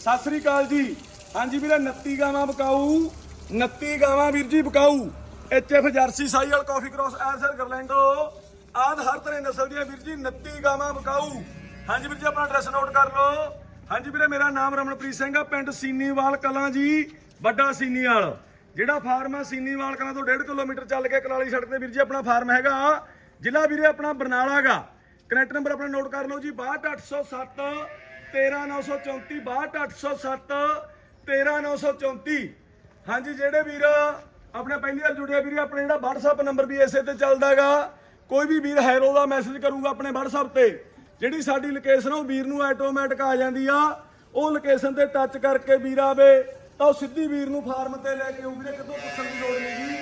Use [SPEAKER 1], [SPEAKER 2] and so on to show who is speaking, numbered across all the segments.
[SPEAKER 1] ਸਤਿ ਸ੍ਰੀ ਅਕਾਲ ਜੀ। ਹਾਂਜੀ ਵੀਰੇ 29 ਗਾਵਾਂ ਬਕਾਊ 29 ਗਾਵਾਂ ਵੀਰ ਜੀ ਬਕਾਊ। ਐਚਐਫ ਜਰਸੀ ਸਾਈਅਲ ਕਾਫੀ ਕ੍ਰੋਸ ਐਸਰ ਗਰਲੈਂਡੋ ਆਦ ਹਰ ਤਰ੍ਹਾਂ ਨਸਲ ਦੀਆਂ ਵੀਰ ਜੀ 29 ਗਾਵਾਂ ਬਕਾਊ। ਹਾਂਜੀ ਵੀਰ ਜੀ, ਆਪਣਾ ਐਡਰੈਸ ਨੋਟ ਕਰ ਲਓ। ਹਾਂਜੀ ਵੀਰੇ, ਮੇਰਾ ਨਾਮ ਰਮਨਪ੍ਰੀਤ ਸਿੰਘ ਆ, ਪਿੰਡ ਸੀਨੀਵਾਲ ਕਲਾਂ ਜੀ, ਵੱਡਾ ਸੀਨੀਵਾਲ। ਜਿਹੜਾ ਫਾਰਮ ਆ ਸੀਨੀਵਾਲ ਕਲਾਂ ਤੋਂ 1.5 ਕਿਲੋਮੀਟਰ ਚੱਲ ਕੇ ਕਲਾਲੀ ਸੜਕ ਤੇ ਵੀਰ ਜੀ, ਆਪਣਾ ਫਾਰਮ ਹੈਗਾ। ਜ਼ਿਲ੍ਹਾ ਵੀਰੇ ਆਪਣਾ ਬਰਨਾਲਾ ਗਾ ਕਨੈਕਟ ਨੰਬਰ ਆਪਣਾ ਨੋਟ ਕਰ ਲਓ ਜੀ 62807 13934 62807 13934 ਹਾਂਜੀ ਜਿਹੜੇ ਵੀਰ, ਆਪਣੇ ਪਹਿਲੀ ਵਾਰ ਜੁੜਿਆ ਵੀਰ, ਆਪਣੇ ਜਿਹੜਾ WhatsApp ਨੰਬਰ ਵੀ ਇਸੇ ਤੇ ਚੱਲਦਾਗਾ ਕੋਈ ਵੀ ਵੀਰ ਹੈਰੋ ਦਾ ਮੈਸੇਜ ਕਰੂਗਾ ਆਪਣੇ WhatsApp ਤੇ। ਜਿਹੜੀ ਸਾਡੀ ਲੋਕੇਸ਼ਨ ਉਹ ਵੀਰ ਨੂੰ ਆਟੋਮੈਟਿਕ ਆ ਜਾਂਦੀ ਆ। ਉਹ ਲੋਕੇਸ਼ਨ ਤੇ ਟੱਚ ਕਰਕੇ ਵੀਰ ਆਵੇ, ਤਾਂ ਉਹ ਸਿੱਧੀ ਵੀਰ ਨੂੰ ਫਾਰਮ ਤੇ ਲੈ ਕੇ ਉਹ ਵੀਰੇ ਕਿਤੋਂ ਪੁੱਛਣ ਦੀ ਲੋੜ ਨਹੀਂ ਜੀ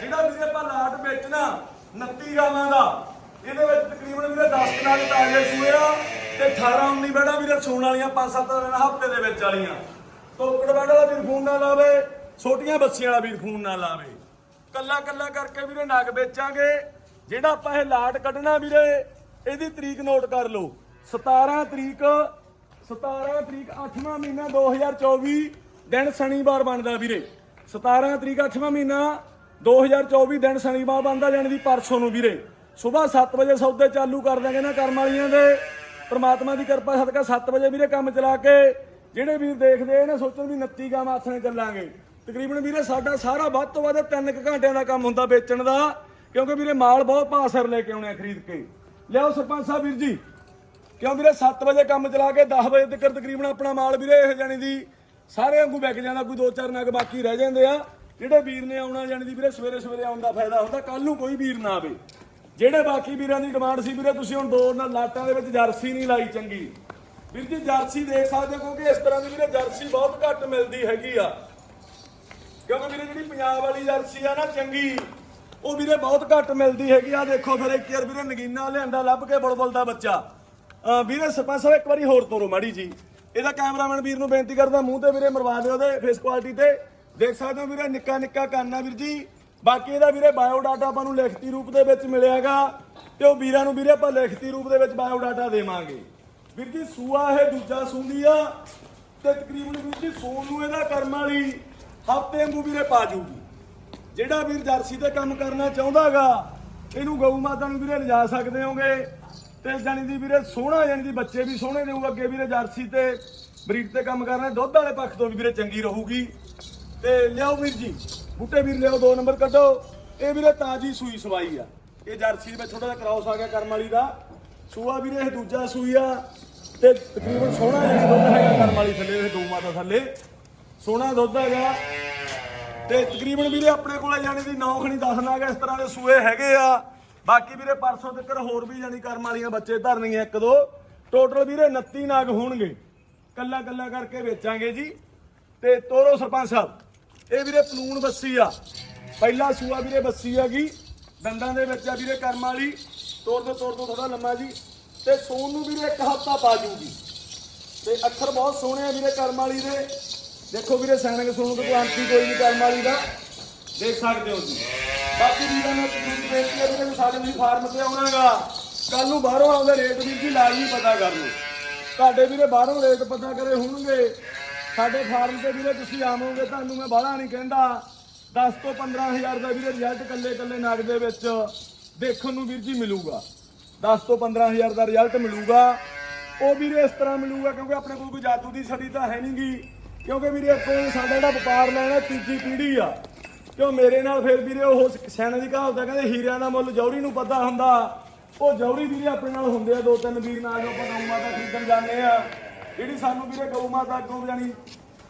[SPEAKER 1] ਜਿਹੜਾ ਵੀਰੇ ਆਪਾਂ ਲਾਟ ਵੇਚਣਾ 29 ਗਾਵਾਂ ਦਾ, ਇਹਦੇ ਵਿੱਚ ਤਕਰੀਬਨ ਵੀਰੇ 10 ਨਾਲ ਤਾਜ਼ੇ ਸੂਏ ਆ। ਤੇ 18 19 ਬੈੜਾ ਵੀਰੇ, ਸੂਣ ਵਾਲੀਆਂ 5-7 ਦਿਨ ਹਫ਼ਤੇ ਦੇ ਵਿੱਚ ਵਾਲੀਆਂ। ਤੋਕੜ ਬੈੜਾ ਦਾ ਵੀਰ ਫੋਨ ਨਾ ਲਾਵੇ, ਛੋਟੀਆਂ ਬੱਸੀਆਂ ਵਾਲਾ ਵੀਰ ਫੋਨ ਨਾ ਲਾਵੇ। ਕੱਲਾ ਕੱਲਾ ਕਰਕੇ ਵੀਰੇ ਨਗ ਵੇਚਾਂਗੇ। ਜਿਹੜਾ ਆਪਾਂ ਇਹ ਲਾਟ ਕੱਢਣਾ ਵੀਰੇ, ਇਹਦੀ ਤਰੀਕ ਨੋਟ ਕਰ ਲਓ। 17 ਤਰੀਕ 17 ਤਰੀਕ 8ਵਾਂ ਮਹੀਨਾ 2024 ਦਿਨ ਸ਼ਨੀਵਾਰ ਬਣਦਾ ਵੀਰੇ। 17 ਤਰੀਕ 8ਵਾਂ ਮਹੀਨਾ 2024 ਦਿਨ ਸ਼ਨੀਵਾਰ ਬਣਦਾ ਜਾਣੀ ਦੀ ਪਰਸੋਂ ਨੂੰ ਵੀਰੇ। ਸਵੇਰ 7 ਵਜੇ ਸੌਦੇ ਚਾਲੂ ਕਰ ਦਾਂਗੇ ਨਾ ਕਰਮ ਵਾਲੀਆਂ ਦੇ। ਪ੍ਰਮਾਤਮਾ ਦੀ ਕਿਰਪਾ ਸਦਕਾ 7 ਵਜੇ ਵੀਰੇ ਕੰਮ ਚਲਾ ਕੇ, ਜਿਹੜੇ ਵੀਰ ਦੇਖਦੇ ਨੇ, ਸੋਚਣ ਵੀ 29 ਗਾਂ ਆਥਣੇ ਚੱਲਾਂਗੇ। ਤਕਰੀਬਨ ਵੀਰੇ ਸਾਡਾ ਸਾਰਾ ਵੱਧ ਤੋਂ ਵੱਧ 3 ਘੰਟਿਆਂ ਦਾ ਕੰਮ ਹੁੰਦਾ ਵੇਚਣ ਦਾ, ਕਿਉਂਕਿ ਵੀਰੇ ਮਾਲ ਬਹੁਤ ਭਾਸਰ ਲੈ ਕੇ ਆਉਣੇ ਆ ਖਰੀਦ ਕੇ। ਲਿਆਓ ਸਰਪੰਚ ਸਾਹਿਬ ਵੀਰ ਜੀ। ਕਿਉਂ ਵੀਰੇ 7 ਵਜੇ ਕੰਮ ਚਲਾ ਕੇ 10 ਵਜੇ ਤੱਕ ਤਕਰੀਬਨ ਆਪਣਾ ਮਾਲ ਵੀਰੇ ਇਹ ਜਾਣੀ ਦੀ ਸਾਰੇ ਵਾਂਗੂ ਵਿਕ ਜਾਂਦਾ, ਕੋਈ ਦੋ ਚਾਰ ਨਗ ਬਾਕੀ ਰਹਿ ਜਾਂਦੇ ਆ। ਜਿਹੜੇ ਵੀਰ ਨੇ ਆਉਣਾ, ਜਾਣੀ ਦੀ ਵੀਰੇ ਸਵੇਰੇ ਸਵੇਰੇ ਆਉਣ ਦਾ ਫਾਇਦਾ ਹੁੰਦਾ ਕੱਲ ਨੂੰ ਕੋਈ ਵੀਰ ਨਾ ਆਵੇ। ਜਿਹੜੇ ਬਾਕੀ ਵੀਰਾਂ ਦੀ ਡਿਮਾਂਡ ਸੀ ਵੀਰੇ, ਤੁਸੀਂ ਹੁਣ ਦੋ ਨਾਲ ਲਾਟਾਂ ਦੇ ਵਿੱਚ ਜਰਸੀ ਨਹੀਂ ਲਾਈ ਚੰਗੀ। ਵੀਰ ਜੀ, ਜਰਸੀ ਦੇਖ ਸਕਦੇ ਹੋ, ਕਿਉਂਕਿ ਇਸ ਤਰ੍ਹਾਂ ਦੀ ਵੀਰੇ ਜਰਸੀ ਬਹੁਤ ਘੱਟ ਮਿਲਦੀ ਹੈਗੀ ਆ। ਕਿਉਂਕਿ ਵੀਰੇ ਜਿਹੜੀ ਪੰਜਾਬ ਵਾਲੀ ਜਰਸੀ ਆ ਨਾ, ਚੰਗੀ, ਉਹ ਵੀਰੇ ਬਹੁਤ ਘੱਟ ਮਿਲਦੀ ਹੈਗੀ। ਆ ਦੇਖੋ ਫਿਰ ਇੱਕ ਯਾਰ ਵੀਰੇ ਨਗੀਨਾ ਲਿਆਂਦਾ, ਲੱਭ ਕੇ ਬੁਲਬੁਲ ਦਾ ਬੱਚਾ। ਵੀਰੇ, ਸਰਪੰਚ ਸਾਹਿਬ, ਇੱਕ ਵਾਰੀ ਹੋਰ ਤੋਰੋ ਮਾੜੀ ਜੀ। ਇਹਦਾ ਕੈਮਰਾਮੈਨ ਵੀਰ ਨੂੰ ਬੇਨਤੀ ਕਰਦਾ, ਮੂੰਹ ਤੇ ਵੀਰੇ ਮਰਵਾ ਦਿਓ ਉਹਦੇ ਫੇਸ ਕੁਆਲਿਟੀ ਤੇ। ਦੇਖ ਸਕਦੇ ਹੋ ਵੀਰੇ ਨਿੱਕਾ ਨਿੱਕਾ ਕੰਨ ਆ ਵੀਰ ਜੀ। ਬਾਕੀ ਇਹਦਾ ਵੀਰੇ ਬਾਇਓ ਡਾਟਾ ਆਪਾਂ ਨੂੰ ਲਿਖਤੀ ਰੂਪ ਦੇ ਵਿੱਚ ਮਿਲਿਆਗਾ ਤੇ ਉਹ ਵੀਰਾਂ ਨੂੰ ਵੀਰੇ ਆਪਾਂ ਲਿਖਤੀ ਰੂਪ ਦੇ ਵਿੱਚ ਬਾਇਓ ਡਾਟਾ ਦੇਵਾਂਗੇ। ਵੀਰ ਜੀ, ਸੂਆ ਇਹ ਦੂਜਾ ਸੂੰਦੀ ਆ ਤੇ ਤਕਰੀਬਨ ਵੀਰ ਜੀ ਸੂਣ ਨੂੰ ਇਹਦਾ ਕਰਮ ਵਾਲੀ ਹਫ਼ਤੇ ਵਾਂਗੂ ਵੀਰੇ ਪਾ ਜੂਗੀ। ਜਿਹੜਾ ਵੀਰ ਜਰਸੀ ਤੇ ਕੰਮ ਕਰਨਾ ਚਾਹੁੰਦਾਗਾ, ਇਹਨੂੰ ਗਊ ਮਾਤਾ ਨੂੰ ਵੀਰੇ ਲਿਜਾ ਸਕਦੇ ਹੋਗੇ ਤੇ ਜਾਨੀ ਦੀ ਵੀਰੇ ਸੋਹਣਾ ਜਾਨੀ ਦੀ ਬੱਚੇ ਵੀ ਸੋਹਣੇ ਦੇਊ ਅੱਗੇ ਵੀਰੇ ਜਰਸੀ ਤੇ ਬਰੀਡ ਤੇ ਕੰਮ ਕਰਨਾ, ਦੁੱਧ ਵਾਲੇ ਪੱਖ ਤੋਂ ਵੀ ਵੀਰੇ ਚੰਗੀ ਰਹੂਗੀ। ਤੇ ਲਿਆਓ ਵੀਰ ਜੀ, ਬੂਟੇ ਵੀਰ ਲਿਆਓ, ਦੋ ਨੰਬਰ ਕੱਢੋ। ਇਹ ਵੀਰੇ ਤਾਜੀ ਸੂਈ ਸਵਾਈ ਆ। ਇਹ ਜਰਸੀ ਵਿੱਚ ਥੋੜਾ ਜਿਹਾ ਕ੍ਰਾਸ ਆ ਗਿਆ ਕਰਮ ਵਾਲੀ ਦਾ। ਸੂਆ ਵੀਰੇ, ਇਹ ਦੂਜਾ ਸੂਈ ਆ। ਤੇ ਤਕਰੀਬਨ ਸੋਹਣਾ ਜਿਹੜਾ ਦੁੱਧ ਹੈਗਾ ਕਰਮ ਵਾਲੀ ਥੱਲੇ, ਇਹ ਦੋ ਮਾਤਾ ਥੱਲੇ। ਸੋਹਣਾ ਦੁੱਧ ਹੈਗਾ। ਤੇ ਤਕਰੀਬਨ ਵੀਰੇ ਆਪਣੇ ਕੋਲ ਜਾਣੀ ਦੀ 9 ਖਣੀ 10 ਨਾਗ ਇਸ ਤਰ੍ਹਾਂ ਦੇ ਸੂਏ ਹੈਗੇ ਆ। ਬਾਕੀ ਵੀਰੇ ਪਰਸੋਂ ਤੱਕ ਹੋਰ ਵੀ ਜਾਣੀ ਕਰਮ ਵਾਲੀਆਂ ਬੱਚੇ ਧਰਨੀਆਂ ਇੱਕ ਦੋ। ਟੋਟਲ ਵੀਰੇ 29 ਨਾਗ ਹੋਣਗੇ। ਕੱਲਾ ਕੱਲਾ ਕਰਕੇ ਵੇਚਾਂਗੇ ਜੀ। ਤੇ ਤੋਰੋ ਸਰਪੰਚ ਸਾਹਿਬ। ਇਹ ਵੀਰੇ ਪਲੂਣ ਬੱਸੀ ਆ। ਪਹਿਲਾ ਸੂਆ ਵੀਰੇ ਬੱਸੀ ਆਗੀ ਦੰਦਾਂ ਦੇ ਵਿੱਚ ਆ ਵੀਰੇ ਕਰਮ ਵਾਲੀ। ਤੋਰ ਦੋ ਤੋਰ ਦੋ ਥੋੜਾ ਲੰਮਾ ਜੀ। ਤੇ ਸੂਣ ਨੂੰ ਵੀਰੇ ਇੱਕ ਹਫਤਾ ਪਾ ਜੂਗੀ। ਤੇ ਅੱਖਰ ਬਹੁਤ ਸੋਹਣੇ ਆ ਵੀਰੇ ਕਰਮ ਵਾਲੀ ਦੇ। ਦੇਖੋ ਵੀਰੇ ਸੈਨਿਕ ਸੋਨੂੰ ਕੋਈ ਆਂਟੀ ਕੋਈ ਨਹੀਂ ਕਰਮ ਵਾਲੀ ਦਾ। ਦੇਖ ਸਕਦੇ ਹੋ ਜੀ ਬਾਕੀ ਵੀਰਾਂ ਨੂੰ ਤਕਰੀਬ ਬੇਨਤੀ ਹੈ ਵੀਰੇ ਸਾਡੇ ਵੀ ਫਾਰਮ ਤੇ ਆਉਣਾਗਾ ਕੱਲ ਨੂੰ ਬਾਹਰੋਂ ਆਉਂਦੇ ਰੇਟ ਵੀ ਜੀ, ਲਾਜ਼ਮੀ ਪਤਾ ਕਰ ਲਓ। ਤੁਹਾਡੇ ਵੀਰੇ ਬਾਹਰੋਂ ਰੇਟ ਪਤਾ ਕਰੇ ਹੋਣਗੇ। ਸਾਡੇ ਫਾਰਮ ਤੇ ਵੀਰੇ ਤੁਸੀਂ ਆਵੋਗੇ, ਤੁਹਾਨੂੰ ਮੈਂ ਬਾਹਲਾ ਨਹੀਂ ਕਹਿੰਦਾ। 10 ਤੋਂ 15000 ਦਾ ਵੀਰੇ ਰਿਜ਼ਲਟ ਕੱਲੇ ਕੱਲੇ ਨਗ ਦੇ ਵਿੱਚ ਦੇਖਣ ਨੂੰ ਵੀਰ ਜੀ ਮਿਲੂਗਾ। 10 ਤੋਂ 15000 ਦਾ ਰਿਜ਼ਲਟ ਮਿਲੂਗਾ। ਉਹ ਵੀਰੇ ਇਸ ਤਰ੍ਹਾਂ ਮਿਲੂਗਾ ਕਿਉਂਕਿ ਆਪਣੇ ਕੋਲ ਕੋਈ ਜਾਦੂ ਦੀ ਛੜੀ ਤਾਂ ਹੈ ਨਹੀਂਗੀ। ਕਿਉਂਕਿ ਵੀਰੇ ਕੋਲ ਸਾਡਾ ਜਿਹੜਾ ਵਪਾਰ ਲੈਣਾ ਤੀਜੀ ਪੀੜ੍ਹੀ ਆ, ਕਿਉਂ ਮੇਰੇ ਨਾਲ ਫਿਰ ਵੀਰੇ ਉਹ ਸੈਨਾ ਦੀ ਕਹਾਵਤ ਆ ਕਹਿੰਦੇ ਹੀਰਿਆਂ ਦਾ ਮੁੱਲ ਜੌਹਰੀ ਨੂੰ ਪਤਾ ਹੁੰਦਾ। ਉਹ ਜੌਹਰੀ ਵੀਰੇ ਆਪਣੇ ਨਾਲ ਹੁੰਦੇ ਆ, ਦੋ ਤਿੰਨ ਵੀਰ ਨਾਲ ਜੋ ਆਪਾਂ ਗਊ ਮਾਤਾ ਖਰੀਦਣ ਜਾਂਦੇ ਆ। ਜਿਹੜੀ ਸਾਨੂੰ ਵੀਰੇ ਗਊ ਮਾਤਾ ਅੱਗੋਂ ਜਾਣੀ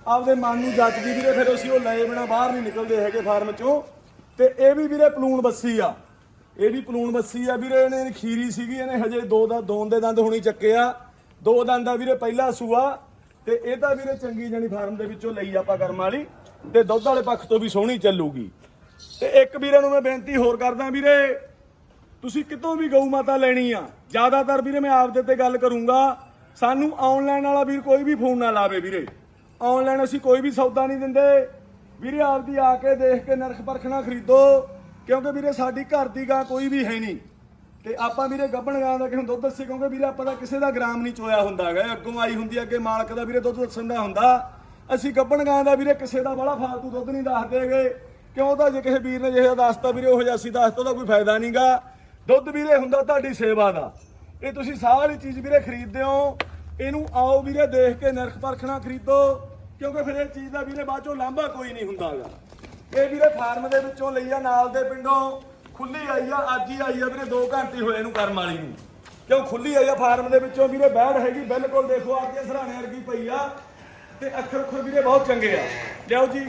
[SPEAKER 1] ਆਪਦੇ ਮਨ ਨੂੰ ਜੱਜਦੀ ਵੀਰੇ, ਫਿਰ ਅਸੀਂ ਉਹ ਲਏ ਬਿਨਾ ਬਾਹਰ ਨਹੀਂ ਨਿਕਲਦੇ ਹੈਗੇ ਫਾਰਮ ਚੋਂ। ਤੇ ਇਹ ਵੀ ਵੀਰੇ ਪਲੂਣ ਬੱਸੀ ਆ। ਇਹ ਵੀ ਪਲੂਣ ਬੱਸੀ ਆ ਵੀਰੇ, ਇਹਨੇ ਖੀਰੀ ਸੀਗੀ, ਇਹਨੇ ਹਜੇ ਦੋ ਦਾ ਦੋਨ ਦੇ ਦੰਦ ਹੁਣੀ ਚੱਕੇ ਆ। ਦੋ ਦੰਦ ਦਾ ਵੀਰੇ, ਪਹਿਲਾ ਸੂਆ। ਤੇ ਇਹ ਤਾਂ ਵੀਰੇ ਚੰਗੀ ਜਾਨੀ ਫਾਰਮ ਦੇ ਵਿੱਚੋਂ ਲਈ ਆਪਾਂ ਕਰਮ ਵਾਲੀ। ਤੇ ਦੁੱਧ ਵਾਲੇ ਪੱਖ ਤੋਂ ਵੀ ਸੋਹਣੀ ਚੱਲੂਗੀ। ਤੇ ਇੱਕ ਵੀਰੇ ਨੂੰ ਮੈਂ ਬੇਨਤੀ ਹੋਰ ਕਰਦਾ ਵੀਰੇ, ਤੁਸੀਂ ਕਿਤੋਂ ਵੀ ਗਊ ਮਾਤਾ ਲੈਣੀ ਆ। ਜ਼ਿਆਦਾਤਰ ਵੀਰੇ ਮੈਂ ਆਪਦੇ ਤੇ ਗੱਲ ਕਰੂੰਗਾ। ਸਾਨੂੰ ਆਨਲਾਈਨ ਵਾਲਾ ਵੀਰ ਕੋਈ ਵੀ ਫੋਨ ਨਾ ਲਾਵੇ ਵੀਰੇ। ਆਨਲਾਈਨ ਅਸੀਂ ਕੋਈ ਵੀ ਸੌਦਾ ਨਹੀਂ ਦਿੰਦੇ। ਵੀਰੇ, ਆਪਦੀ ਆ ਕੇ ਦੇਖ ਕੇ ਨਰਖ ਪਰਖਣਾ ਖਰੀਦੋ, ਕਿਉਂਕਿ ਵੀਰੇ ਸਾਡੀ ਘਰ ਦੀ ਗਾਂ ਕੋਈ ਵੀ ਹੈ ਨਹੀਂ। ਤੇ ਆਪਾਂ ਵੀਰੇ ਗੱਬਣ ਗਾਂ ਦਾ ਕਿਸੇ ਨੂੰ ਦੁੱਧ ਦੱਸੇ? ਕਿਉਂਕਿ ਵੀਰੇ ਆਪਾਂ ਦਾ ਕਿਸੇ ਦਾ ਗ੍ਰਾਮ ਨਹੀਂ ਚੋਇਆ ਹੁੰਦਾ ਹੈਗਾ। ਅੱਗੋਂ ਆਈ ਹੁੰਦੀ ਅੱਗੇ ਮਾਲਕ ਦਾ ਵੀਰੇ ਦੁੱਧ ਦੱਸਣ ਦਾ ਹੁੰਦਾ। ਅਸੀਂ ਗੱਬਣ ਗਾਂ ਦਾ ਵੀਰੇ ਕਿਸੇ ਦਾ ਬੜਾ ਫਾਲਤੂ ਦੁੱਧ ਨਹੀਂ ਦੱਸਦੇਗੇ ਕਿਉਂ ਤਾਂ ਜੇ ਕਿਸੇ ਵੀਰ ਨੇ ਜਿਹੜਾ ਦੱਸਤਾ ਵੀਰੇ, ਉਹ ਜਿਹਾ ਅਸੀਂ ਦੱਸਤਾ ਉਹਦਾ ਕੋਈ ਫਾਇਦਾ ਨਹੀਂਗਾ ਦੁੱਧ ਵੀਰੇ ਹੁੰਦਾ ਤੁਹਾਡੀ ਸੇਵਾ ਦਾ। ਇਹ ਤੁਸੀਂ ਸਾਰੀ ਚੀਜ਼ ਵੀਰੇ ਖਰੀਦਦੇ ਹੋ। ਇਹਨੂੰ ਆਓ ਵੀਰੇ ਦੇਖ ਕੇ ਨਰਖ ਪਰਖਣਾ ਖਰੀਦੋ। ਕਿਉਂਕਿ ਫਿਰ ਇਹ ਚੀਜ਼ ਦਾ ਵੀਰੇ ਬਾਅਦ ਚੋਂ ਲਾਂਭਾ ਕੋਈ ਨਹੀਂ ਹੁੰਦਾ ਹੁੰਦਾਗਾ ਇਹ ਵੀਰੇ ਫਾਰਮ ਦੇ ਵਿੱਚੋਂ ਲਈ ਆ ਨਾਲ ਦੇ ਪਿੰਡੋਂ। ਖੁੱਲੀ ਆਈ ਆ, ਅੱਜ ਹੀ ਆਈ ਆ ਵੀਰੇ 2 ਘੰਟੇ ਹੋਏ ਇਹਨੂੰ ਕਰਮ ਵਾਲੀ ਨੂੰ। ਕਿਉਂ ਖੁੱਲੀ ਆਈ ਆ ਫਾਰਮ ਦੇ ਵਿੱਚੋਂ ਵੀਰੇ ਬੈੜ ਹੈਗੀ, ਬਿਲਕੁਲ ਦੇਖੋ ਆ ਸਰਾਣੇ ਵਰਗੀ ਪਈ ਆ। ਤੇ ਅੱਖਰ ਅੱਖਰ ਵੀਰੇ ਬਹੁਤ ਚੰਗੇ ਆ। ਲਿਆਓ ਜੀ,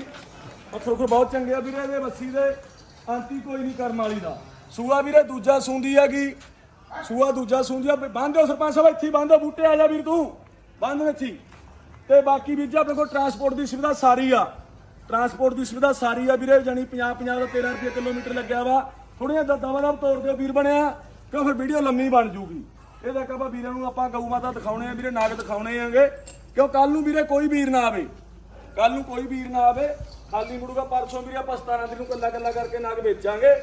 [SPEAKER 1] ਅੱਖਰ ਅੱਖਰ ਬਹੁਤ ਚੰਗੇ ਆ ਵੀਰੇ ਇਹਦੇ ਮੱਸੀ ਦੇ। ਆਂਟੀ ਕੋਈ ਨਹੀਂ ਕਰਮ ਵਾਲੀ ਦਾ। ਸੂਆ ਵੀਰੇ, ਦੂਜਾ ਸੂੰਦੀ ਹੈਗੀ। ਸੂਆ ਦੂਜਾ ਸੂੰਦੀ ਬੰਦੋ ਸਰਪੰਚ ਸਾਹਿਬ, ਇੱਥੇ ਬੰਦੋ ਬੂਟੇ ਆ ਜਾ ਵੀਰ ਤੂੰ। ਬੰਦ ਇੱਥੇ। ਤੇ ਬਾਕੀ ਵੀਰ ਜੀ, ਆਪਣੇ ਕੋਲ ਟਰਾਂਸਪੋਰਟ ਦੀ ਸੁਵਿਧਾ ਸਾਰੀ ਆ। ਟਰਾਂਸਪੋਰਟ ਦੀ ਸੁਵਿਧਾ ਸਾਰੀ ਆ ਵੀਰੇ ਜਾਨੀ 50 50 ਦਾ 13 ਰੁਪਏ ਕਿਲੋਮੀਟਰ ਲੱਗਿਆ ਵਾ। ਥੋੜੀਆਂ ਦਵਾ ਦਵ ਤੋੜ ਦਿਓ ਵੀਰ ਬਣਿਆ ਕਿਉਂ ਫਿਰ ਵੀਡੀਓ ਲੰਮੀ ਬਣ ਜੂਗੀ। ਇਹਦਾ ਕਹਵਾ ਵੀਰਾਂ ਨੂੰ ਆਪਾਂ ਗਊ ਮਾਤਾ ਦਿਖਾਉਣੇ ਆ, ਵੀਰੇ ਨਾਗ ਦਿਖਾਉਣੇ ਆਂਗੇ। ਕਿਉਂ ਕੱਲ ਨੂੰ ਵੀਰੇ ਕੋਈ ਵੀਰ ਨਾ ਆਵੇ। ਕੱਲ ਨੂੰ ਕੋਈ ਵੀਰ ਨਾ ਆਵੇ। ਖਾਲੀ ਮੁੜੂਗਾ, ਪਰਸੋਂ ਵੀਰੇ ਆਪਾਂ 17 ਦਿਨ ਨੂੰ ਕੱਲਾ ਕੱਲਾ ਕਰਕੇ ਨਾਗ ਵੇਚਾਂਗੇ।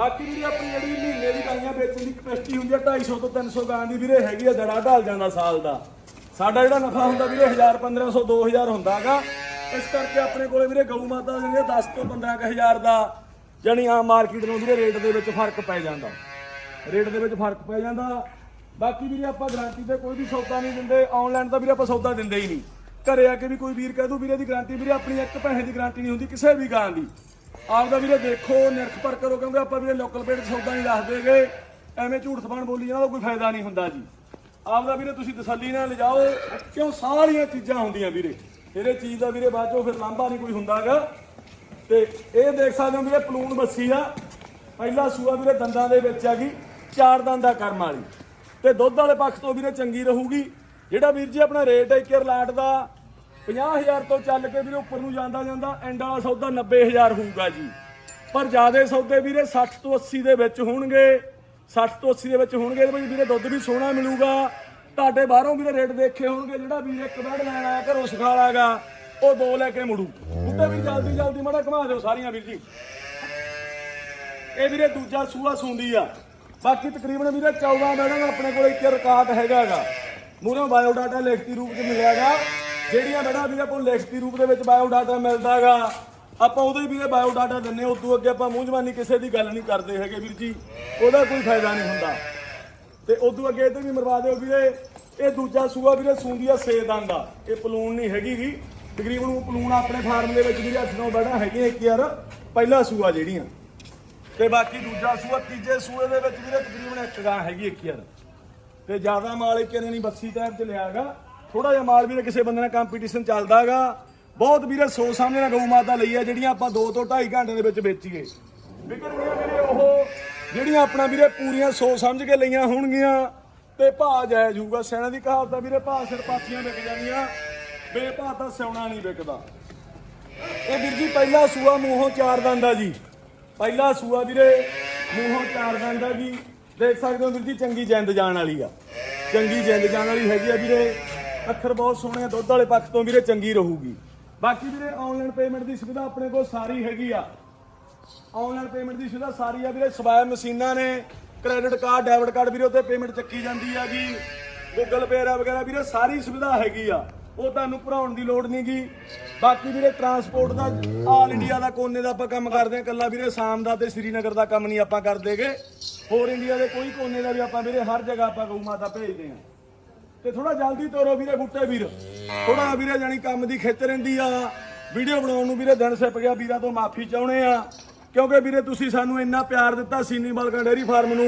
[SPEAKER 1] ਬਾਕੀ ਵੀਰੇ ਆਪਣੀ ਜਿਹੜੀ ਮਹੀਨੇ ਦੀ ਗਾਈਆਂ ਵੇਚਣ ਦੀ ਕਪੈਸਿਟੀ ਹੁੰਦੀ ਆ 250 ਤੋਂ 300 ਗਾਂ ਦੀ ਵੀਰੇ ਹੈਗੀ ਆ, ਦੜਾ ਢਲ ਜਾਂਦਾ ਸਾਲ ਦਾ। ਸਾਡਾ ਜਿਹੜਾ ਨਫਾ ਹੁੰਦਾ ਵੀਰੇ 1000 1500 2000 ਹੁੰਦਾਗਾ ਇਸ ਕਰਕੇ ਆਪਣੇ ਕੋਲੇ ਵੀਰੇ ਗਊ ਮਾਤਾ ਜਿਹੜੀਆਂ 10 ਤੋਂ 15000 ਦਾ ਜਾਨੀ ਆ ਮਾਰਕੀਟ ਨੂੰ ਵੀਰੇ ਰੇਟ ਦੇ ਵਿੱਚ ਫ਼ਰਕ ਪੈ ਜਾਂਦਾ। ਰੇਟ ਦੇ ਵਿੱਚ ਫ਼ਰਕ ਪੈ ਜਾਂਦਾ। ਬਾਕੀ ਵੀਰੇ ਆਪਾਂ ਗਾਰੰਟੀ ਤੇ ਕੋਈ ਵੀ ਸੌਦਾ ਨਹੀਂ ਦਿੰਦੇ ਆਨਲਾਈਨ ਤਾਂ ਵੀਰੇ ਆਪਾਂ ਸੌਦਾ ਦਿੰਦੇ ਹੀ ਨਹੀਂ। ਘਰੇ ਆ ਕੇ ਵੀ ਕੋਈ ਵੀਰ ਕਹਿ ਦੂ, ਵੀਰੇ ਦੀ ਗਾਰੰਟੀ ਵੀਰੇ ਆਪਣੀ ਇੱਕ ਪੈਸੇ ਦੀ ਗਾਰੰਟੀ ਨਹੀਂ ਹੁੰਦੀ ਕਿਸੇ ਵੀ ਗਾਂ ਦੀ। ਆਪਦਾ ਵੀਰੇ ਦੇਖੋ, ਨਿਰਖ ਪਰ ਕਰੋ, ਕਿਉਂਕਿ ਆਪਾਂ ਵੀਰੇ ਲੋਕਲ ਪੇਟ ਸੌਦਾ ਨਹੀਂ ਦੱਸਦੇਗੇ ਐਵੇਂ ਝੂਠ ਸਬਾਨ ਬੋਲੀ ਜਾਣਾ ਉਹਦਾ ਕੋਈ ਫਾਇਦਾ ਨਹੀਂ ਹੁੰਦਾ ਜੀ। ਆਪਦਾ ਵੀਰੇ ਤੁਸੀਂ ਤਸੱਲੀ ਨਾਲ ਲਿਜਾਓ, ਕਿਉਂ ਸਾਰੀਆਂ ਚੀਜ਼ਾਂ ਹੁੰਦੀਆਂ ਵੀਰੇ। ਇਹਦੇ ਚੀਜ਼ ਦਾ ਵੀਰੇ ਬਾਅਦ ਫਿਰ ਲਾਂਭਾ ਨਹੀਂ ਕੋਈ ਹੁੰਦਾਗਾ ਤੇ ਇਹ ਦੇਖ ਸਕਦੇ ਹੋ ਵੀਰੇ ਪਲੂਨ ਬੱਸੀ ਆ। ਪਹਿਲਾ ਸੂਆ ਵੀਰੇ ਦੰਦਾਂ ਦੇ ਵਿੱਚ ਆ ਗਈ ਚਾਰ ਦੰਦਾਂ ਕਰਮ ਵਾਲੀ। ਤੇ ਦੁੱਧ ਵਾਲੇ ਪੱਖ ਤੋਂ ਵੀਰੇ ਚੰਗੀ ਰਹੂਗੀ। ਜਿਹੜਾ ਵੀਰ ਜੀ ਆਪਣਾ ਰੇਟ ਹੈ ਇੱਕ ਰਲਾਟ ਦਾ 50000 ਤੋਂ ਚੱਲ ਕੇ ਵੀਰੇ ਉੱਪਰ ਨੂੰ ਜਾਂਦਾ ਜਾਂਦਾ ਐਂਡ ਵਾਲਾ ਸੌਦਾ 90000 ਹੋਊਗਾ ਜੀ। ਪਰ ਜਿਆਦੇ ਸੌਦੇ ਵੀਰੇ 60 ਤੋਂ 80 ਦੇ ਵਿੱਚ ਹੋਣਗੇ। 60 ਤੋਂ 80 ਦੇ ਵਿੱਚ ਹੋਣਗੇ ਇਹਦੇ ਵਿੱਚ ਵੀਰੇ ਦੁੱਧ ਵੀ ਸੋਹਣਾ ਮਿਲੂਗਾ। ਤੁਹਾਡੇ ਬਾਹਰੋਂ ਵੀਰੇ ਰੇਟ ਦੇਖੇ ਹੋਣਗੇ ਜਿਹੜਾ ਵੀਰ ਇੱਕ ਬੈਡ ਲੈਣ ਆਇਆ ਘਰੋਂ ਸਖਾਲਾਗਾ ਉਹ ਦੋ ਲੈ ਕੇ ਮੁੜੂ। ਉੱਤੇ ਵੀ ਜਲਦੀ ਜਲਦੀ ਮੜਾ ਘੁਮਾ ਦਿਓ ਸਾਰੀਆਂ ਵੀਰ ਜੀ। ਇਹ ਵੀਰੇ ਦੂਜਾ ਸੂਆ ਸੁੰਦੀ ਆ। ਬਾਕੀ ਤਕਰੀਬਨ ਵੀਰੇ 14 ਮੈਡਮ ਆਪਣੇ ਕੋਲ ਇੱਕ ਰਿਕਾਰਡ ਹੈਗਾਗਾ। ਮੂਹਰੋਂ ਬਾਇਓ ਡਾਟਾ ਲਿਖਤੀ ਰੂਪ 'ਚ ਮਿਲਿਆਗਾ। ਜਿਹੜੀਆਂ ਮੈਡਮ ਵੀਰੇ ਆਪਾਂ ਨੂੰ ਲਿਖਤੀ ਰੂਪ ਦੇ ਵਿੱਚ ਬਾਇਓ ਡਾਟਾ ਮਿਲਦਾਗਾ, ਆਪਾਂ ਉਹਦੇ ਵੀ ਬਾਇਓ ਡਾਟਾ ਦਿੰਨੇ ਉਸ ਤੋਂ ਅੱਗੇ ਆਪਾਂ ਮੂੰਹ ਜਵਾਨੀ ਕਿਸੇ ਦੀ ਗੱਲ ਨਹੀਂ ਕਰਦੇ ਹੈਗੇ ਵੀਰ ਜੀ। ਉਹਦਾ ਕੋਈ ਫਾਇਦਾ ਨਹੀਂ ਹੁੰਦਾ। ਤੇ ਉਦੋਂ ਅੱਗੇ ਇਹਦੇ ਵੀ ਮਰਵਾ ਦਿਓ ਵੀਰੇ, ਇਹ ਦੂਜਾ ਸੂਆ ਵੀਰੇ ਸੂੰਦੀ ਆ ਸੇਦਾਂ ਦਾ ਇਹ ਪਲੂਨ ਨਹੀਂ ਹੈਗੀ ਗੀ ਤਕਰੀਬਨ ਉਹ ਪਲੂਨ ਆਪਣੇ ਫਾਰਮ ਦੇ ਵਿੱਚ ਵੀਰੇ ਅੱਠ ਨੌ ਬੈਠਾ ਹੈਗੀਆਂ ਇੱਕ ਯਾਰ, ਪਹਿਲਾ ਸੂਆ ਜਿਹੜੀਆਂ। ਤੇ ਬਾਕੀ ਦੂਜਾ ਸੂਆ, ਤੀਜੇ ਸੂਏ ਦੇ ਵਿੱਚ ਵੀਰੇ ਤਕਰੀਬਨ ਇੱਕ ਗਾਂ ਹੈਗੀ ਇੱਕ ਯਾਰ। ਤੇ ਜ਼ਿਆਦਾ ਮਾਲ ਇੱਕ ਨੇ ਨਹੀਂ ਬੱਸੀ ਟਾਈਪ ਚ ਲਿਆਗਾ। ਥੋੜਾ ਜਿਹਾ ਮਾਲ ਵੀਰੇ ਕਿਸੇ ਬੰਦੇ ਨਾਲ ਕੰਪੀਟੀਸ਼ਨ ਚੱਲਦਾ ਚੱਲਦਾਗਾ ਬਹੁਤ ਵੀਰੇ ਸੋਚ ਸਾਹਮਣੇ ਨਾਲ ਗਊ ਮਾਤਾ ਲਈ ਆ ਜਿਹੜੀਆਂ ਆਪਾਂ 2 ਤੋਂ 2.5 ਘੰਟੇ ਦੇ ਵਿੱਚ ਵੇਚੀਏ। ਵਿਕਣਗੀਆਂ ਵੀਰੇ ਉਹ, ਜਿਹੜੀਆਂ ਆਪਣਾ ਵੀਰੇ ਪੂਰੀਆਂ ਸੋਚ ਸਮਝ ਕੇ ਲਈਆਂ ਹੋਣਗੀਆਂ। ਤੇ ਭਾਅ ਜਾਇਜ਼ ਹੋਊਗਾ ਸਿਆਣਾ ਦੀ ਕਹਾਵਤ ਦਾ ਵੀਰੇ, ਭਾਅ ਸਿਰ ਪਾਥੀਆਂ ਵਿਕ ਜਾਣੀਆਂ, ਬੇਭਾਅ ਤਾਂ ਸਿਉਣਾ ਨਹੀਂ ਵਿਕਦਾ। ਇਹ ਵੀਰ ਜੀ ਪਹਿਲਾ ਸੂਆ ਮੂੰਹੋਂ ਚਾਰ ਦੰਦ ਜੀ। ਪਹਿਲਾ ਸੂਆ ਵੀਰੇ ਮੂੰਹੋਂ ਚਾਰ ਦੰਦ ਜੀ। ਦੇਖ ਸਕਦੇ ਹੋ ਵੀਰ ਜੀ, ਚੰਗੀ ਜਿੰਦ ਜਾਣ ਵਾਲੀ ਆ। ਚੰਗੀ ਜਿੰਦ ਜਾਣ ਵਾਲੀ ਹੈਗੀ ਆ ਵੀਰੇ। ਅੱਖਰ ਬਹੁਤ ਸੋਹਣੇ ਆ, ਦੁੱਧ ਵਾਲੇ ਪੱਖ ਤੋਂ ਵੀਰੇ ਚੰਗੀ ਰਹੂਗੀ। ਬਾਕੀ ਵੀਰੇ ਆਨਲਾਈਨ ਪੇਮੈਂਟ ਦੀ ਸੁਵਿਧਾ ਆਪਣੇ ਕੋਲ ਸਾਰੀ ਹੈਗੀ ਆ। ਆਨਲਾਈਨ ਪੇਮੈਂਟ ਦੀ ਸੁਵਿਧਾ ਸਾਰੀ ਆ ਵੀਰੇ, ਸਵਾਇ ਮਸ਼ੀਨਾਂ ਨੇ ਕ੍ਰੈਡਿਟ ਕਾਰਡ ਡੈਬਿਟ ਕਾਰਡ ਵੀਰੇ ਉੱਤੇ ਪੇਮੈਂਟ ਚੱਕੀ ਜਾਂਦੀ ਆ ਜੀ। ਗੂਗਲ ਪੇ ਰਾ ਵਗੈਰਾ ਵੀਰੇ ਸਾਰੀ ਸੁਵਿਧਾ ਹੈਗੀ ਆ। ਉਹ ਤੁਹਾਨੂੰ ਭਰਾਉਣ ਦੀ ਲੋੜ ਨਹੀਂਗੀ ਬਾਕੀ ਵੀਰੇ ਟਰਾਂਸਪੋਰਟ ਦਾ ਆਲ ਇੰਡੀਆ ਦਾ ਕੋਨੇ ਦਾ ਆਪਾਂ ਕੰਮ ਕਰਦੇ ਆ। ਕੱਲਾ ਵੀਰੇ ਸ਼ਾਮ ਦਾ ਤੇ ਸ੍ਰੀਨਗਰ ਦਾ ਕੰਮ ਨਹੀਂ ਆਪਾਂ ਕਰਦੇਗੇ ਹੋਰ ਇੰਡੀਆ ਦੇ ਕੋਈ ਕੋਨੇ ਦਾ ਵੀ ਆਪਾਂ ਵੀਰੇ ਹਰ ਜਗ੍ਹਾ ਆਪਾਂ ਗਊ ਮਾਤਾ ਭੇਜਦੇ ਆ। ਤੇ ਥੋੜਾ ਜਲਦੀ ਤੋਰੋ ਵੀਰੇ ਬੁੱਟੇ ਵੀਰ। ਥੋੜਾ ਵੀਰੇ ਜਾਨੀ ਕੰਮ ਦੀ ਖਿੱਚ ਰਹਿੰਦੀ ਆ। ਵੀਡੀਓ ਬਣਾਉਣ ਨੂੰ ਵੀਰੇ ਦਿਨ ਸਿਪ ਗਿਆ, ਵੀਰਾਂ ਤੋਂ ਮਾਫੀ ਚਾਹੁੰਦੇ ਆ। ਕਿਉਂਕਿ ਵੀਰੇ ਤੁਸੀਂ ਸਾਨੂੰ ਇੰਨਾ ਪਿਆਰ ਦਿੱਤਾ ਸੀਨੀ ਬਲਕਾ ਡੇਰੀ ਫਾਰਮ ਨੂੰ।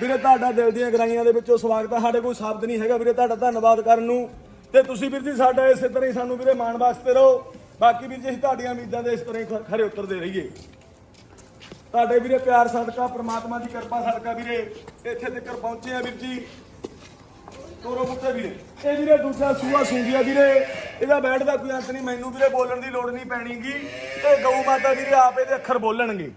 [SPEAKER 1] ਵੀਰੇ ਤੁਹਾਡਾ ਦਿਲ ਦੀਆਂ ਗਰਾਈਆਂ ਦੇ ਵਿੱਚੋਂ ਸਵਾਗਤ ਆ। ਸਾਡੇ ਕੋਈ ਸ਼ਬਦ ਨਹੀਂ ਹੈਗਾ ਵੀਰੇ, ਤੁਹਾਡਾ ਧੰਨਵਾਦ ਕਰਨ ਨੂੰ। ਤੇ ਤੁਸੀਂ ਵੀਰ ਜੀ ਸਾਡਾ ਇਸੇ ਤਰ੍ਹਾਂ ਹੀ ਸਾਨੂੰ ਵੀਰੇ ਮਾਣ ਵਾਸਤੇ ਰਹੋ। ਬਾਕੀ ਵੀਰ ਜੀ ਅਸੀਂ ਤੁਹਾਡੀਆਂ ਉਮੀਦਾਂ ਦੇ ਇਸ ਤਰ੍ਹਾਂ ਹੀ ਖਰੇ ਉਤਰਦੇ ਰਹੀਏ। ਤੁਹਾਡੇ ਵੀਰੇ ਪਿਆਰ ਸਦਕਾ, ਪ੍ਰਮਾਤਮਾ ਦੀ ਕਿਰਪਾ ਸਦਕਾ ਵੀਰੇ, ਇੱਥੇ ਤੱਕ ਪਹੁੰਚੇ ਆ ਵੀਰ ਜੀ। ਤੋਰੋ ਬੁੱਤੇ ਵੀਰੇ। ਇਹ ਵੀਰੇ ਦੂਸਰਾ ਸੂਆ ਸੂੰਦੀ ਵੀਰੇ। ਇਹਦਾ ਬੈਠ ਦਾ ਕੋਈ ਅੰਤ ਨਹੀਂ, ਮੈਨੂੰ ਵੀਰੇ ਬੋਲਣ ਦੀ ਲੋੜ ਨਹੀਂ ਪੈਣੀਗੀ। ਤੇ ਗਊ ਮਾਤਾ ਵੀਰੇ ਆਪ ਇਹਦੇ ਅੱਖਰ ਬੋਲਣਗੇ।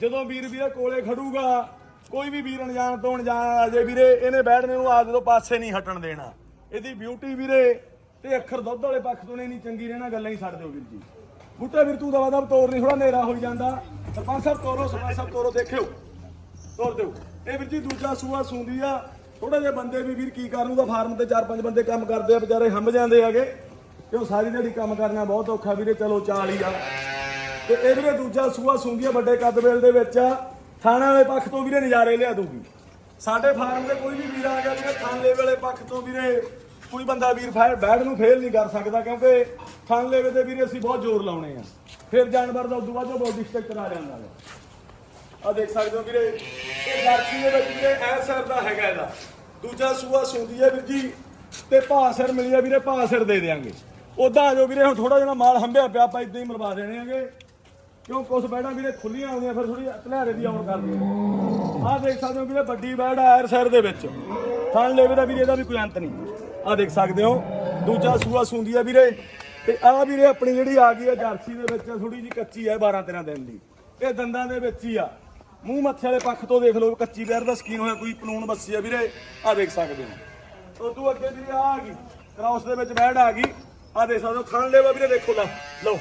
[SPEAKER 1] ਜਦੋਂ ਵੀਰ ਵੀਰੇ ਕੋਲੇ ਖੜੂਗਾ, ਕੋਈ ਵੀ ਵੀਰ ਅਣਜਾਣ ਤੋਂ ਅਣਜਾਣ ਆ ਜੇ ਵੀਰੇ, ਇਹਨੇ ਬੈਠਣੇ ਨੂੰ ਆਦ ਤੋਂ ਪਾਸੇ ਨਹੀਂ ਹਟਣ ਦੇਣਾ। ਇਹਦੀ ਬਿਊਟੀ ਵੀਰੇ, ਤੇ ਅੱਖਰ ਦੁੱਧ ਵਾਲੇ ਪੱਖ ਤੋਂ ਨਹੀਂ ਚੰਗੀ ਰਹਿਣਾ ਗੱਲਾਂ ਹੀ ਛੱਡ ਦਿਓ ਵੀਰ ਜੀ। ਬੁੱਟੇ ਵੀਰ ਤੂੰ ਦਵਾ ਦਵ ਤੋਰ ਨਹੀਂ ਥੋੜਾ ਹਨੇਰਾ ਹੋਈ ਜਾਂਦਾ। ਸਰਪੰਚ ਸਾਹਿਬ ਤੋਰੋ, ਸਰਪੰਚ ਸਾਹਿਬ ਤੋਰੋ, ਦੇਖਿਓ। ਤੋਰ ਦਿਓ। ਇਹ ਵੀਰ ਜੀ ਦੂਜਾ ਸੂਆ ਸੁੰਦੀ ਆ। ਥੋੜਾ ਜਿਹੇ ਬੰਦੇ ਵੀ ਵੀਰ ਕੀ ਕਰਨ ਦਾ ਫਾਰਮ ਤੇ ਚਾਰ ਪੰਜ ਬੰਦੇ ਕੰਮ ਕਰਦੇ ਆ, ਵਿਚਾਰੇ ਹੰਬ ਜਾਂਦੇ ਆਗੇ ਕਿਉਂ ਸਾਰੀ ਦਿਹਾੜੀ ਕੰਮ ਕਰਨਾ ਬਹੁਤ ਔਖਾ ਵੀਰੇ, ਚਲੋ ਚਾਲ ਹੀ ਆ। ਤੇ ਇਹ ਵੀਰੇ ਦੂਜਾ ਸੂਆ ਸੂੰਦੀ ਵੱਡੇ ਕੱਦ ਦੇ ਵਿੱਚ ਆ। ਥਾਣਾ ਵਾਲੇ ਪੱਖ ਤੋਂ ਵੀਰੇ ਨਜ਼ਾਰੇ ਲਿਆ ਦੂਗੀ ਸਾਡੇ ਫਾਰਮ ਦੇ ਕੋਈ ਵੀ ਵੀਰ ਆ ਗਿਆ ਵੀਰੇ, ਥਾਣੇ ਵਾਲੇ ਪੱਖ ਤੋਂ ਵੀਰੇ, ਕੋਈ ਬੰਦਾ ਵੀਰ ਫਾਇਰ ਬੈਡ ਨੂੰ ਫੇਲ ਨਹੀਂ ਕਰ ਸਕਦਾ, ਕਿਉਂਕਿ ਥਾਣੇ ਵੇ ਤੇ ਵੀਰੇ ਅਸੀਂ ਬਹੁਤ ਜ਼ੋਰ ਲਾਉਣੇ ਆ। ਫਿਰ ਜਾਨਵਰ ਦਾ ਉਦੋਂ ਬਾਅਦ ਉਹ ਬੋਡੀ ਸਟਰਕਚਰ ਆ ਜਾਂਦਾ ਹੈ ਆ ਦੇਖ ਸਕਦੇ ਹੋ ਵੀਰੇ, ਇਹ ਜਰਸੀ ਦੇ ਵਿੱਚ ਵੀਰੇ ਐ ਸਿਰ ਦਾ ਹੈਗਾ ਇਹਦਾ। ਦੂਜਾ ਸੂਆ ਸੁੰਦੀ ਹੈ ਵੀਰ ਜੀ, ਤੇ ਭਾਅ ਸਿਰ ਮਿਲੀ ਆ ਵੀਰੇ, ਭਾਅ ਸਿਰ ਦੇ ਦੇਾਂਗੇ ਉਦਾਂ ਆ ਜਾਓ ਵੀਰੇ, ਹੁਣ ਥੋੜਾ ਜਿਹਾ ਮਾਲ ਹੰਬਿਆ ਪਿਆ, ਆਪਾਂ ਇਦਾਂ ਹੀ ਮਰਵਾ ਦੇਣੇ ਆਂਗੇ ਕਿਉਂ, ਕੁਛ ਬੈੜਾਂ ਵੀਰੇ ਖੁੱਲੀਆਂ ਆਉਂਦੀਆਂ ਫਿਰ ਥੋੜੀ ਭਲਿਆਰੇ ਦੀ ਆਉਣ ਕਰਦੀ ਆਹ ਦੇਖ ਸਕਦੇ ਹੋ ਵੀਰੇ, ਵੱਡੀ ਬੈਡ ਆ ਐਰ ਦੇ ਵਿੱਚ। ਥਣ ਲੇਵੇ ਦਾ ਵੀਰੇ ਇਹਦਾ ਵੀ ਕੋਈ ਅੰਤ ਨਹੀਂ। ਆਹ ਦੇਖ ਸਕਦੇ ਹੋ, ਦੂਜਾ ਸੂਆ ਸੁੰਦੀ ਆ ਵੀਰੇ। ਤੇ ਆਹ ਵੀਰੇ ਆਪਣੀ ਜਿਹੜੀ ਆ ਗਈ ਆ ਜਰਸੀ ਦੇ ਵਿੱਚ ਥੋੜੀ ਜੀ ਕੱਚੀ ਆ 12 13 ਦਿਨ ਦੀ। ਇਹ ਦੰਦਾਂ ਦੇ ਵਿੱਚ ਹੀ ਆ। ਮੂੰਹ ਮੱਥੇ ਵਾਲੇ ਪੱਖ ਤੋਂ ਦੇਖ ਲਓ, ਕੱਚੀ ਬੈਰ ਦਾ ਸਕੀਨ ਹੋਇਆ, ਕੋਈ ਪਲੂਣ ਬੱਸੀ ਆ ਵੀਰੇ, ਆਹ ਦੇਖ ਸਕਦੇ ਹੋ। ਉਦੋਂ ਅੱਗੇ ਵੀਰੇ ਆ ਗਈ। ਕ੍ਰਾਸ ਦੇ ਵਿੱਚ ਬੈੜ ਆ ਗਈ। ਆਹ ਦੇਖ ਸਕਦੇ ਹੋ, ਥਣ ਲੇਵਾ ਵੀਰੇ, ਦੇਖੋ ਲਾ ਲਓ।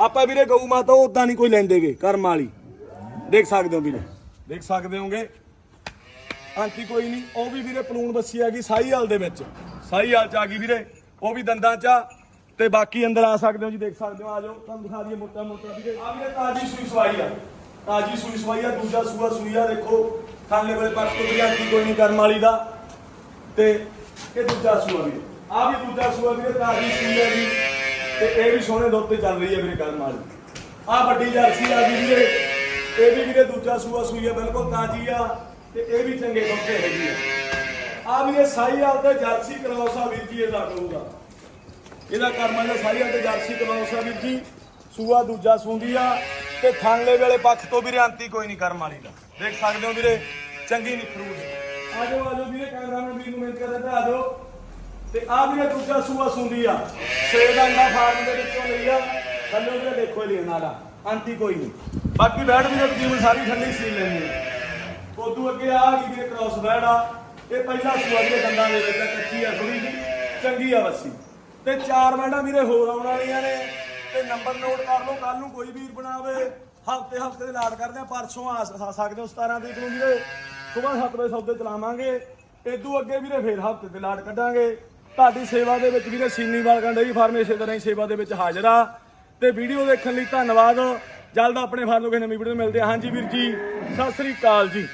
[SPEAKER 1] ਆਪਾਂ ਵੀਰੇ ਗਊ ਮਾਤਾ ਉਦਾਂ ਨਹੀਂ ਕੋਈ ਲੈਂਦੇਗੇ, ਕਰਮ ਵਾਲੀ। ਦੇਖ ਸਕਦੇ ਹੋ ਵੀਰੇ। ਦੇਖ ਸਕਦੇ ਹੋਗੇ। ਆਂਟੀ ਕੋਈ ਨਹੀਂ, ਉਹ ਵੀ ਵੀਰੇ ਪਲੂਣ ਬੱਸੀ ਆ ਗਈ ਸਾਈਹਾਲ ਦੇ ਵਿੱਚ। ਸਾਈਹਾਲ ਚ ਆ ਗਈ ਵੀਰੇ। ਉਹ ਵੀ ਦੰਦਾਂ ਚ ਆ। ਤੇ ਬਾਕੀ ਅੰਦਰ ਆ ਸਕਦੇ ਹੋ ਜੀ, ਦੇਖ ਸਕਦੇ ਹੋ, ਆ ਜਾਓ। ਤੁਹਾਨੂੰ ਦਿਖਾ ਦਈਏ ਮੋਟਾ ਮੋਟਾ ਵੀਰੇ। ਆ ਵੀਰੇ ਤਾਜੀ ਸੂਈ ਸਵਾਈ ਆ। ਤਾਜੀ ਸੂਈ ਸਵਾਈ ਆ, ਦੂਜਾ ਸੂਆ ਸੂਈ ਦੇਖੋ ਥਾਲੇ ਵਾਲੇ ਪੱਟ ਤੋਂ ਵੀ ਆਂਟੀ ਕੋਈ ਨਹੀਂ ਕਰਮ ਵਾਲੀ ਦਾ। ਤੇ ਇਹ ਦੂਜਾ ਸੂਆ ਵੀ ਆ। ਵੀ ਦੂਜਾ ਸੂਆ ਵੀਰੇ ਤਾਜੀ ਸੂਈ ਆ ਜੀ। ਤੇ ਇਹ ਵੀ ਸੋਹਣੇ ਦੁੱਧ ਤੇ ਚੱਲ ਰਹੀ ਹੈ ਵੀਰੇ ਕਰਮ ਵਾਲੀ। ਆ ਵੱਡੀ ਜਰਸੀ ਆ ਗਈ ਵੀਰੇ। ਇਹ ਵੀ ਵੀਰੇ ਦੂਜਾ ਸੂਆ ਸੂਈ ਬਿਲਕੁਲ ਤਾਜੀ ਆ। ਤੇ ਇਹ ਵੀ ਚੰਗੇ ਦੁੱਧ ਤੇ ਹੈਗੀ ਆ। ਆ ਵੀਰੇ ਸਾਈ ਆ ਤੇ ਜਰਸੀ ਕਰਾਉਸ ਆ ਵੀਰ ਜੀ ਇਹਦਾ ਕਹੂਗਾ ਇਹਦਾ ਕਰਮਾਂ ਦਾ ਸਾਈ ਆ ਤੇ ਜਰਸੀ ਕਰਾਉਸ ਵੀਰ ਜੀ। ਸੂਆ ਦੂਜਾ ਸੂੰਦੀ ਆ। ਤੇ ਥਾਂਲੇ ਵੇਲੇ ਪੱਖ ਤੋਂ ਵੀਰੇ ਅੰਤੀ ਕੋਈ ਨਹੀਂ ਕਰਮ ਵਾਲੀ ਦਾ ਦੇਖ ਸਕਦੇ ਹੋ ਵੀਰੇ, ਚੰਗੀ ਨਿਖਰੂ ਆ ਜਾਓ ਆ ਜਾਓ ਵੀਰੇ, ਕੈਮਰਾਮੈਨ ਵੀਰ ਨੂੰ ਮਿਲ ਕੇ ਆ ਜਾਓ ਤੇ ਆ ਵੀਰੇ ਦੂਜਾ ਸੂਆ ਸੁੰਦੀ ਆ। ਛੇ ਅੰਡਾ ਫਾਰਮ ਦੇ ਵਿੱਚੋਂ ਲਈ ਆ। ਥੱਲੇ ਵੀਰੇ ਦੇਖੋ ਇਹ ਲੈਣ ਵਾਲਾ ਅੰਤੀ ਕੋਈ ਨਹੀਂ ਬਾਕੀ ਬੈਡ ਵੀ ਤਕਰੀਬਨ ਸਾਰੀ ਠੰਡੀ ਸੀ ਲੈਣੀ ਉਦੋਂ ਅੱਗੇ ਆ ਗਈ ਵੀਰੇ ਕ੍ਰਾਸ ਬੈਡ ਆ। ਇਹ ਪਹਿਲਾ ਸੂਆ ਵੀਰੇ ਦੰਦਾਂ ਦੇ ਵਿੱਚ ਕੱਚੀ ਆ ਥੋੜੀ ਚੰਗੀ ਆ ਵੱਸੀ। ਤੇ ਚਾਰ ਬੈਡਾਂ ਵੀਰੇ ਹੋਰ ਆਉਣ ਵਾਲੀਆਂ ਨੇ। ਤੇ ਨੰਬਰ ਨੋਟ ਕਰ ਲਓ ਕੱਲ ਨੂੰ ਕੋਈ ਵੀਰ ਬਣਾਵੇ। ਹਫ਼ਤੇ ਹਫ਼ਤੇ ਦੇ ਲਾਟ ਕਰਦੇ ਆ, ਪਰਸੋਂ ਆ ਸ- ਸਕਦੇ ਹੋ 17 ਤਰੀਕ ਨੂੰ ਵੀਰੇ। ਸਵੇਰ 7 ਵਜੇ ਸੌਦੇ ਚਲਾਵਾਂਗੇ। ਇਦੋਂ ਅੱਗੇ ਵੀਰੇ ਫੇਰ ਹਫ਼ਤੇ ਦੇ ਲਾਟ ਕੱਢਾਂਗੇ। ਤੁਹਾਡੀ ਸੇਵਾ ਦੇ ਵਿੱਚ ਵੀਰੇ ਸੀਨੀਵਾਲ ਕੰਡੇ ਫਾਰਮ ਇਸੇ ਤਰ੍ਹਾਂ ਹੀ ਸੇਵਾ ਦੇ ਵਿੱਚ ਹਾਜ਼ਰ ਆ। ਤੇ ਵੀਡੀਓ ਦੇਖਣ ਲਈ ਧੰਨਵਾਦ। ਜਲਦ ਆਪਣੇ ਫਾਰਮ ਤੋਂ ਨਵੀਂ ਵੀਡੀਓ ਮਿਲਦੇ ਆ। ਹਾਂਜੀ ਵੀਰ ਜੀ, ਸਤਿ ਸ੍ਰੀ ਅਕਾਲ ਜੀ।